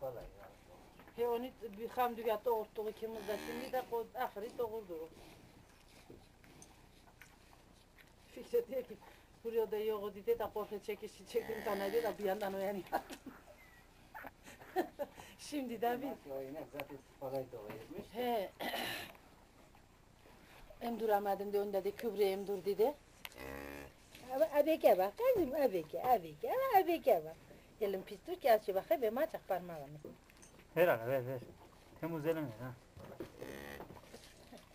kolay. He onu bir hamdügat doğurttuğu ikimiz de şimdi de kod ahiri doğurdu. Fikret diyor ki buraya da yok dedi de korku çekişi çekin sana diyor da bir yandan uyanıyor. şimdi de bir o zaten kolay doğuymuş. he emduramadım da önde de kübre emdur dedi. Ama abeke bak kızım abeke abeke abeke bak. Gelin pis dur ki açı bak ben maçak parmağımı. Ver aga ver ver. Temmuz eleme ha.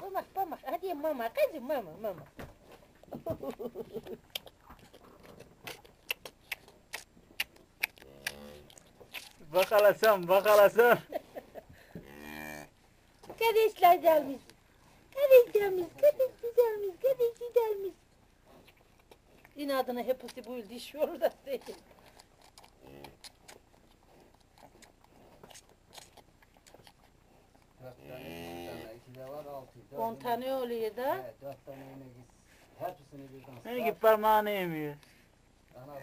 Mama, mama, hadi mama, kızım mama, mama. Bak alasam bak alasam. Kardeşler gelmiş. Kardeş gelmiş, kardeş güzelmiş, kardeş güzelmiş. İnadına hepsi bu yıl dişiyor da değil. Dört tane, üç tane, iki de var, altı. dördünü- On tane oluyor da. Evet, dört tane inek. Hepsini birden Beni sar. git parmağını yemiyor. Dana var,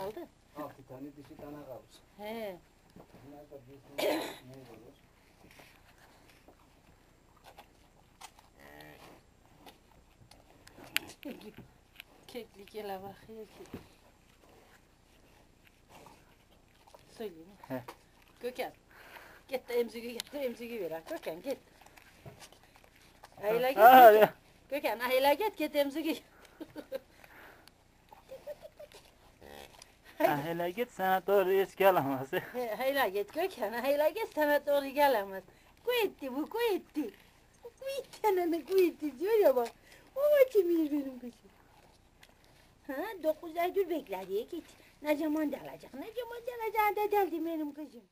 Aldı. altı tane dişi dana kalmış. He. Bunlar da bir sürü ne olur? Keklik ele bakıyor ki. Söyleyeyim. He. Gökhan. Git de emzigi getir emzigi ver. ha. Gökhan git. Ayla git. Aa, Gökhan. ya. Gökhan ayla git git emzigi. Ha, hele git sana doğru alamaz. He, Hayla git Gökhan, hayla git sana doğru gelemez. Kuyutti bu kuyutti. Kuyutti ananı kuyutti diyor ya bak. O kimin benim kızım. Ha dokuz ay dur bekle diye git. Ne zaman dalacak, ne zaman dalacak da deldi benim kızım.